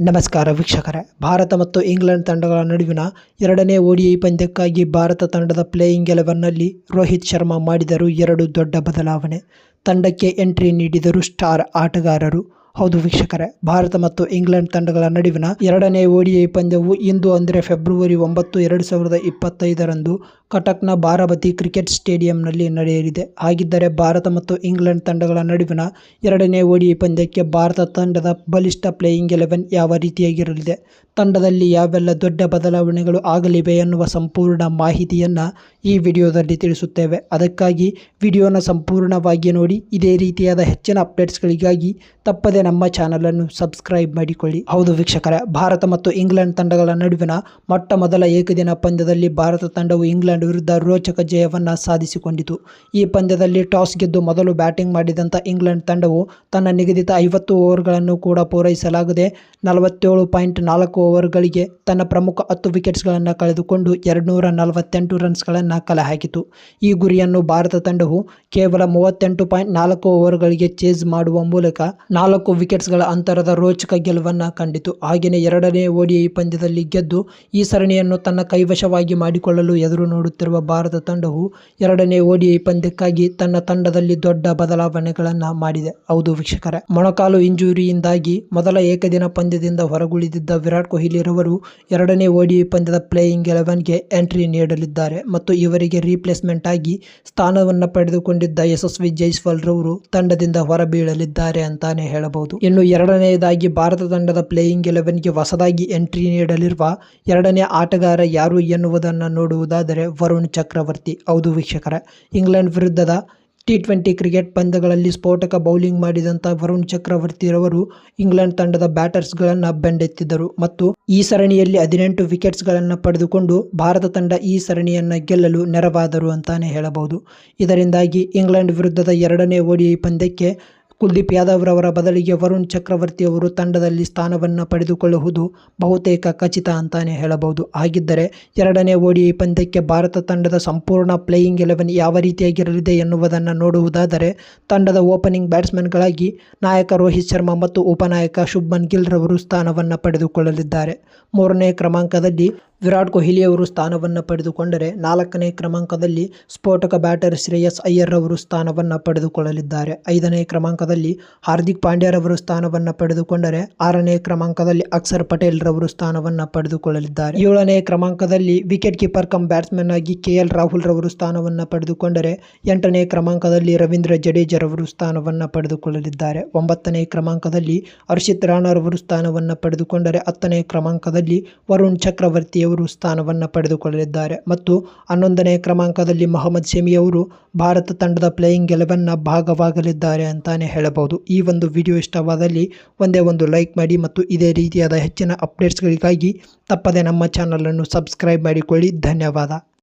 ನಮಸ್ಕಾರ ವೀಕ್ಷಕರೇ. ಭಾರತ ಮತ್ತು ಇಂಗ್ಲೆಂಡ್ ತಂಡಗಳ ನಡುವಿನ ಎರಡನೇ ಓಡಿಐ ಪಂದ್ಯಕ್ಕಾಗಿ ಭಾರತ ತಂಡದ ಪ್ಲೇಯಿಂಗ್ ಎಲೆವನ್ನಲ್ಲಿ ರೋಹಿತ್ ಶರ್ಮಾ ಮಾಡಿದರು ಎರಡು ದೊಡ್ಡ ಬದಲಾವಣೆ. ತಂಡಕ್ಕೆ ಎಂಟ್ರಿ ನೀಡಿದರು ಸ್ಟಾರ್ ಆಟಗಾರರು. ಹೌದು ವೀಕ್ಷಕರೇ, ಭಾರತ ಮತ್ತು ಇಂಗ್ಲೆಂಡ್ ತಂಡಗಳ ನಡುವಿನ ಎರಡನೇ ಓಡಿಐ ಪಂದ್ಯವು ಇಂದು ಅಂದರೆ ಫೆಬ್ರವರಿ ಒಂಬತ್ತು, ಎರಡು ಸಾವಿರದ ಇಪ್ಪತ್ತೈದರಂದು ಕಟಕ್ನ ಬಾರಾಬತಿ ಕ್ರಿಕೆಟ್ ಸ್ಟೇಡಿಯಂನಲ್ಲಿ ನಡೆಯಲಿದೆ. ಹಾಗಿದ್ದರೆ ಭಾರತ ಮತ್ತು ಇಂಗ್ಲೆಂಡ್ ತಂಡಗಳ ನಡುವಿನ ಎರಡನೇ ಓಡಿಐ ಪಂದ್ಯಕ್ಕೆ ಭಾರತ ತಂಡದ ಬಲಿಷ್ಠ ಪ್ಲೇಯಿಂಗ್ ಎಲೆವೆನ್ ಯಾವ ರೀತಿಯಾಗಿರಲಿದೆ, ತಂಡದಲ್ಲಿ ಯಾವೆಲ್ಲ ದೊಡ್ಡ ಬದಲಾವಣೆಗಳು ಆಗಲಿವೆ ಎನ್ನುವ ಸಂಪೂರ್ಣ ಮಾಹಿತಿಯನ್ನು ಈ ವಿಡಿಯೋದಲ್ಲಿ ತಿಳಿಸುತ್ತೇವೆ. ಅದಕ್ಕಾಗಿ ವಿಡಿಯೋನ ಸಂಪೂರ್ಣವಾಗಿ ನೋಡಿ, ಇದೇ ರೀತಿಯಾದ ಹೆಚ್ಚಿನ ಅಪ್ಡೇಟ್ಸ್ಗಳಿಗಾಗಿ ತಪ್ಪದೆ ನಮ್ಮ ಚಾನಲನ್ನು ಸಬ್ಸ್ಕ್ರೈಬ್ ಮಾಡಿಕೊಳ್ಳಿ. ಹೌದು ವೀಕ್ಷಕರೇ, ಭಾರತ ಮತ್ತು ಇಂಗ್ಲೆಂಡ್ ತಂಡಗಳ ನಡುವಿನ ಮೊಟ್ಟ ಮೊದಲ ಏಕದಿನ ಪಂದ್ಯದಲ್ಲಿ ಭಾರತ ತಂಡವು ಇಂಗ್ಲೆಂಡ್ ವಿರುದ್ಧ ರೋಚಕ ಜಯವನ್ನು ಸಾಧಿಸಿಕೊಂಡಿತು. ಈ ಪಂದ್ಯದಲ್ಲಿ ಟಾಸ್ ಗೆದ್ದು ಮೊದಲು ಬ್ಯಾಟಿಂಗ್ ಮಾಡಿದಂಥ ಇಂಗ್ಲೆಂಡ್ ತಂಡವು ತನ್ನ ನಿಗದಿತ ಐವತ್ತು ಓವರ್ಗಳನ್ನು ಕೂಡ ಪೂರೈಸಲಾಗದೆ ನಲವತ್ತೇಳು ಪಾಯಿಂಟ್ ನಾಲ್ಕು ಓವರ್ಗಳಿಗೆ ತನ್ನ ಪ್ರಮುಖ ಹತ್ತು ವಿಕೆಟ್ಸ್ಗಳನ್ನು ಕಳೆದುಕೊಂಡು ಎರಡುನೂರ ನಲವತ್ತೆಂಟು ರನ್ಸ್ಗಳನ್ನು ಕಲೆ ಹಾಕಿತು ಈ ಗುರಿಯನ್ನು ಭಾರತ ತಂಡವು ಕೇವಲ ಮೂವತ್ತೆಂಟು ಪಾಯಿಂಟ್ ನಾಲ್ಕು ಓವರ್ಗಳಿಗೆ ಚೇಸ್ ಮಾಡುವ ಮೂಲಕ ನಾಲ್ಕು ವಿಕೆಟ್ಸ್ಗಳ ಅಂತರದ ರೋಚಕ ಗೆಲುವನ್ನು ಕಂಡಿತು. ಹಾಗೆಯೇ ಎರಡನೇ ಓಡಿಐ ಪಂದ್ಯದಲ್ಲಿ ಗೆದ್ದು ಈ ಸರಣಿಯನ್ನು ತನ್ನ ಕೈವಶವಾಗಿ ಮಾಡಿಕೊಳ್ಳಲು ಎದುರು ನೋಡುತ್ತಿರುವ ಭಾರತ ತಂಡವು ಎರಡನೇ ಓಡಿಐ ಪಂದ್ಯಕ್ಕಾಗಿ ತನ್ನ ತಂಡದಲ್ಲಿ ದೊಡ್ಡ ಬದಲಾವಣೆಗಳನ್ನು ಮಾಡಿದೆ. ಹೌದು ವೀಕ್ಷಕರೇ. ಮೊಣಕಾಲು ಇಂಜುರಿಯಿಂದಾಗಿ ಮೊದಲ ಏಕದಿನ ಪಂದ್ಯದಿಂದ ಹೊರಗುಳಿದಿದ್ದ ವಿರಾಟ್ ಕೊಹ್ಲಿ ರವರು ಎರಡನೇ ಓಡಿಐ ಪಂದ್ಯದ ಪ್ಲೇಯಿಂಗ್ ಎಲೆವನ್ಗೆ ಎಂಟ್ರಿ ನೀಡಲಿದ್ದಾರೆ ಮತ್ತು ಇವರಿಗೆ ರೀಪ್ಲೇಸ್ಮೆಂಟ್ ಆಗಿ ಸ್ಥಾನವನ್ನು ಪಡೆದುಕೊಂಡಿದ್ದ ಯಶಸ್ವಿ ಜೈಸ್ವಾಲ್ ರವರು ತಂಡದಿಂದ ಹೊರಬೀಳಲಿದ್ದಾರೆ ಅಂತಾನೆ ಹೇಳಬಹುದು. ಇನ್ನು ಎರಡನೆಯದಾಗಿ ಭಾರತ ತಂಡದ ಪ್ಲೇಯಿಂಗ್ ಎಲೆವೆನ್ಗೆ ಹೊಸದಾಗಿ ಎಂಟ್ರಿ ನೀಡಲಿರುವ ಎರಡನೇ ಆಟಗಾರ ಯಾರು ಎನ್ನುವುದನ್ನು ನೋಡುವುದಾದರೆ ವರುಣ್ ಚಕ್ರವರ್ತಿ. ಹೌದು ವೀಕ್ಷಕರ, ಇಂಗ್ಲೆಂಡ್ ವಿರುದ್ಧದ ಟಿ ಟ್ವೆಂಟಿ ಕ್ರಿಕೆಟ್ ಪಂದ್ಯಗಳಲ್ಲಿ ಸ್ಫೋಟಕ ಬೌಲಿಂಗ್ ಮಾಡಿದಂಥ ವರುಣ್ ಚಕ್ರವರ್ತಿರವರು ಇಂಗ್ಲೆಂಡ್ ತಂಡದ ಬ್ಯಾಟರ್ಸ್ಗಳನ್ನು ಬೆಂಡೆತ್ತಿದ್ದರು ಮತ್ತು ಈ ಸರಣಿಯಲ್ಲಿ ಹದಿನೆಂಟು ವಿಕೆಟ್ಸ್ಗಳನ್ನು ಪಡೆದುಕೊಂಡು ಭಾರತ ತಂಡ ಈ ಸರಣಿಯನ್ನು ಗೆಲ್ಲಲು ನೆರವಾದರು ಅಂತಾನೆ ಹೇಳಬಹುದು. ಇದರಿಂದಾಗಿ ಇಂಗ್ಲೆಂಡ್ ವಿರುದ್ಧದ ಎರಡನೇ ಓಡಿಐ ಪಂದ್ಯಕ್ಕೆ ಕುಲ್ದೀಪ್ ಯಾದವ್ ರವರ ಬದಲಿಗೆ ವರುಣ್ ಚಕ್ರವರ್ತಿ ಅವರು ತಂಡದಲ್ಲಿ ಸ್ಥಾನವನ್ನು ಪಡೆದುಕೊಳ್ಳುವುದು ಬಹುತೇಕ ಖಚಿತ ಅಂತಾನೆ ಹೇಳಬಹುದು. ಹಾಗಿದ್ದರೆ ಎರಡನೇ ಓಡಿ ಪಂದ್ಯಕ್ಕೆ ಭಾರತ ತಂಡದ ಸಂಪೂರ್ಣ ಪ್ಲೇಯಿಂಗ್ ಎಲೆವೆನ್ ಯಾವ ರೀತಿಯಾಗಿರಲಿದೆ ಎನ್ನುವುದನ್ನು ನೋಡುವುದಾದರೆ ತಂಡದ ಓಪನಿಂಗ್ ಬ್ಯಾಟ್ಸ್ಮನ್ಗಳಾಗಿ ನಾಯಕ ರೋಹಿತ್ ಶರ್ಮಾ ಮತ್ತು ಉಪನಾಯಕ ಶುಭ್ಮನ್ ಗಿಲ್ ರವರು ಸ್ಥಾನವನ್ನು ಪಡೆದುಕೊಳ್ಳಲಿದ್ದಾರೆ. ಮೂರನೇ ಕ್ರಮಾಂಕದಲ್ಲಿ ವಿರಾಟ್ ಕೊಹ್ಲಿ ಅವರು ಸ್ಥಾನವನ್ನು ಪಡೆದುಕೊಂಡರೆ ನಾಲ್ಕನೇ ಕ್ರಮಾಂಕದಲ್ಲಿ ಸ್ಫೋಟಕ ಬ್ಯಾಟರ್ ಶ್ರೇಯಸ್ ಅಯ್ಯರ್ ಅವರು ಸ್ಥಾನವನ್ನು ಪಡೆದುಕೊಳ್ಳಲಿದ್ದಾರೆ. ಐದನೇ ಕ್ರಮಾಂಕದಲ್ಲಿ ಹಾರ್ದಿಕ್ ಪಾಂಡ್ಯರವರು ಸ್ಥಾನವನ್ನು ಪಡೆದುಕೊಂಡರೆ ಆರನೇ ಕ್ರಮಾಂಕದಲ್ಲಿ ಅಕ್ಷರ್ ಪಟೇಲ್ ರವರು ಸ್ಥಾನವನ್ನು ಪಡೆದುಕೊಳ್ಳಲಿದ್ದಾರೆ. ಏಳನೇ ಕ್ರಮಾಂಕದಲ್ಲಿ ವಿಕೆಟ್ ಕೀಪರ್ ಕಮ್ ಬ್ಯಾಟ್ಸ್ಮನ್ ಆಗಿ ಕೆ ಎಲ್ ರಾಹುಲ್ ರವರು ಸ್ಥಾನವನ್ನು ಪಡೆದುಕೊಂಡರೆ ಎಂಟನೇ ಕ್ರಮಾಂಕದಲ್ಲಿ ರವೀಂದ್ರ ಜಡೇಜರವರು ಸ್ಥಾನವನ್ನು ಪಡೆದುಕೊಳ್ಳಲಿದ್ದಾರೆ. ಒಂಬತ್ತನೇ ಕ್ರಮಾಂಕದಲ್ಲಿ ಹರ್ಷಿತ್ ರಾಣಾರವರು ಸ್ಥಾನವನ್ನು ಪಡೆದುಕೊಂಡರೆ ಹತ್ತನೇ ಕ್ರಮಾಂಕದಲ್ಲಿ ವರುಣ್ ಚಕ್ರವರ್ತಿಯವರು ಸ್ಥಾನವನ್ನು ಪಡೆದುಕೊಳ್ಳಲಿದ್ದಾರೆ. ಮತ್ತು ಹನ್ನೊಂದನೇ ಕ್ರಮಾಂಕದಲ್ಲಿ ಮೊಹಮ್ಮದ್ ಶಮಿ ಅವರು ಭಾರತ ತಂಡದ ಪ್ಲೇಯಿಂಗ್ ಎಲೆವೆನ್ನ ಭಾಗವಾಗಲಿದ್ದಾರೆ ಅಂತಾನೆ ಹೇಳಬಹುದು. ಈ ಒಂದು ವಿಡಿಯೋ ಇಷ್ಟವಾದಲ್ಲಿ ಒಂದೇ ಒಂದು ಲೈಕ್ ಮಾಡಿ ಮತ್ತು ಇದೇ ರೀತಿಯಾದ ಹೆಚ್ಚಿನ ಅಪ್ಡೇಟ್ಸ್ಗಳಿಗಾಗಿ ತಪ್ಪದೆ ನಮ್ಮ ಚಾನಲನ್ನು ಸಬ್ಸ್ಕ್ರೈಬ್ ಮಾಡಿಕೊಳ್ಳಿ. ಧನ್ಯವಾದ.